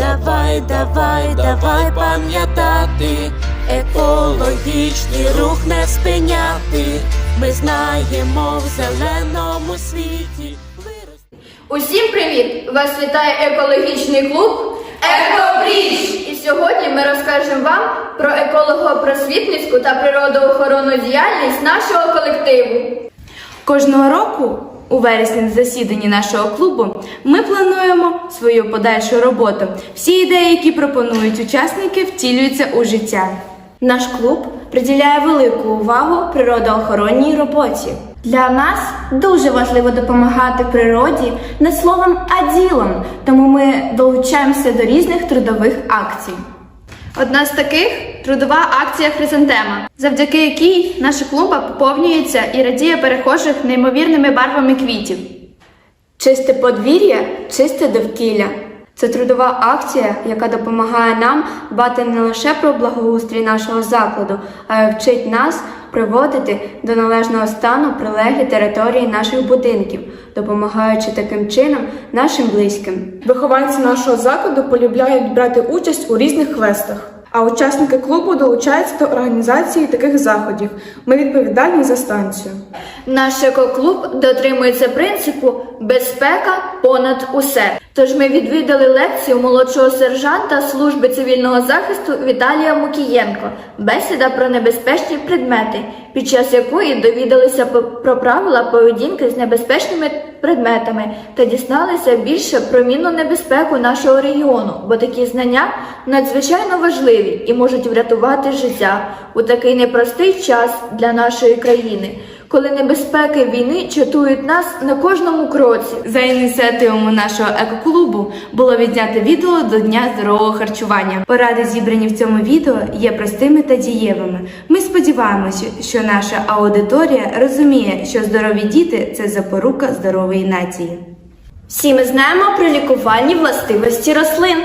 Давай, давай, давай пам'ятати, екологічний рух не спиняти. Ми знаємо в зеленому світі. Усім привіт! Вас вітає екологічний клуб Екобріж! І сьогодні ми розкажемо вам про еколого-просвітницьку та природоохоронну діяльність нашого колективу. Кожного року, у вересні засіданні нашого клубу, ми плануємо свою подальшу роботу. Всі ідеї, які пропонують учасники, втілюються у життя. Наш клуб приділяє велику увагу природоохоронній роботі. Для нас дуже важливо допомагати природі не словом, а ділом, тому ми долучаємося до різних трудових акцій. Одна з таких трудова акція Хризантема, завдяки якій наша клуба поповнюється і радіє перехожих неймовірними барвами квітів. Чисте подвір'я, чисте довкілля. Це трудова акція, яка допомагає нам дбати не лише про благоустрій нашого закладу, а й вчить нас приводити до належного стану прилеглі території наших будинків, допомагаючи таким чином нашим близьким. Вихованці нашого закладу полюбляють брати участь у різних квестах, а учасники клубу долучаються до організації таких заходів. Ми відповідальні за станцію. Наш екоклуб дотримується принципу безпека понад усе. Тож ми відвідали лекцію молодшого сержанта служби цивільного захисту Віталія Мукієнко, бесіда про небезпечні предмети, під час якої довідалися про правила поведінки з небезпечними предметами та дізналися більше про мінну небезпеку нашого регіону, бо такі знання надзвичайно важливі і можуть врятувати життя у такий непростий час для нашої країни, коли небезпеки війни чатують нас на кожному кроці. За ініціативами нашого екоклубу було відзнято відео до Дня здорового харчування. Поради, зібрані в цьому відео, є простими та дієвими. Ми сподіваємося, що наша аудиторія розуміє, що здорові діти це запорука здорової нації. Всі ми знаємо про лікувальні властивості рослин.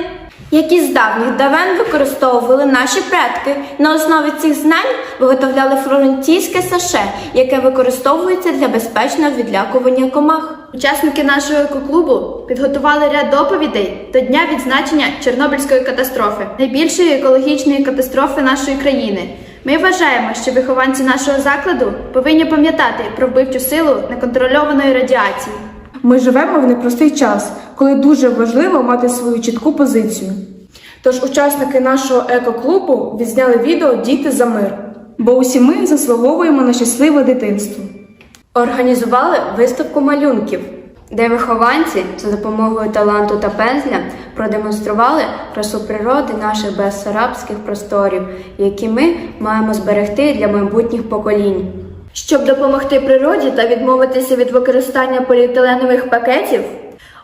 Які з давніх давен використовували наші предки. На основі цих знань виготовляли флорентійське саше, яке використовується для безпечного відлякування комах. Учасники нашого екоклубу підготували ряд доповідей до дня відзначення Чорнобильської катастрофи, найбільшої екологічної катастрофи нашої країни. Ми вважаємо, що вихованці нашого закладу повинні пам'ятати про вбивчу силу неконтрольованої радіації. Ми живемо в непростий час, коли дуже важливо мати свою чітку позицію. Тож учасники нашого екоклубу відзняли відео Діти за мир, бо усі ми заслуговуємо на щасливе дитинство. Організували виставку малюнків, де вихованці за допомогою таланту та пензля продемонстрували красу природи наших безсарабських просторів, які ми маємо зберегти для майбутніх поколінь. Щоб допомогти природі та відмовитися від використання поліетиленових пакетів,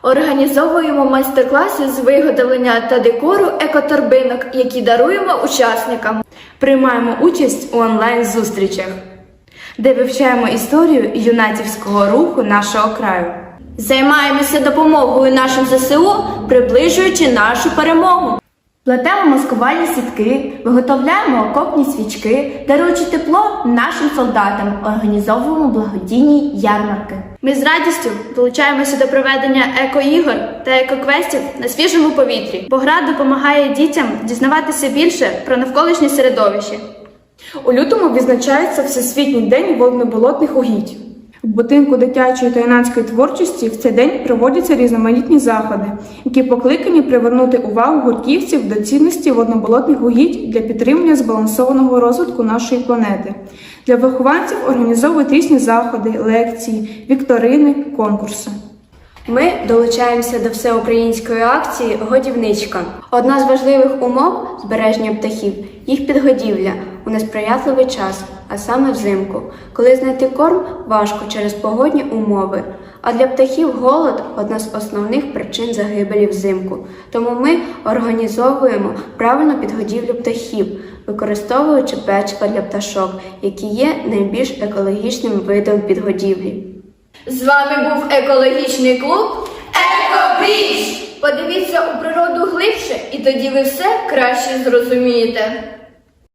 організовуємо майстер-класи з виготовлення та декору екоторбинок, які даруємо учасникам. Приймаємо участь у онлайн-зустрічах, де вивчаємо історію юнатівського руху нашого краю. Займаємося допомогою нашим ЗСУ, приближуючи нашу перемогу. Плетемо маскувальні сітки, виготовляємо окопні свічки, даруючи тепло нашим солдатам, організовуємо благодійні ярмарки. Ми з радістю долучаємося до проведення екоігор та екоквестів на свіжому повітрі, бо гра допомагає дітям дізнаватися більше про навколишнє середовище. У лютому відзначається Всесвітній день водноболотних угідь. В будинку дитячої та юнацької творчості в цей день проводяться різноманітні заходи, які покликані привернути увагу гуртківців до цінності водноболотних угідь для підтримання збалансованого розвитку нашої планети. Для вихованців організовують різні заходи, лекції, вікторини, конкурси. Ми долучаємося до всеукраїнської акції Годівничка. Одна з важливих умов збереження птахів їх підгодівля у несприятливий час, а саме взимку, коли знайти корм важко через погодні умови. А для птахів голод одна з основних причин загибелі взимку. Тому ми організовуємо правильну підгодівлю птахів, використовуючи печива для пташок, які є найбільш екологічним видом підгодівлі. З вами був екологічний клуб Екобріж! Подивіться у природу глибше, і тоді ви все краще зрозумієте.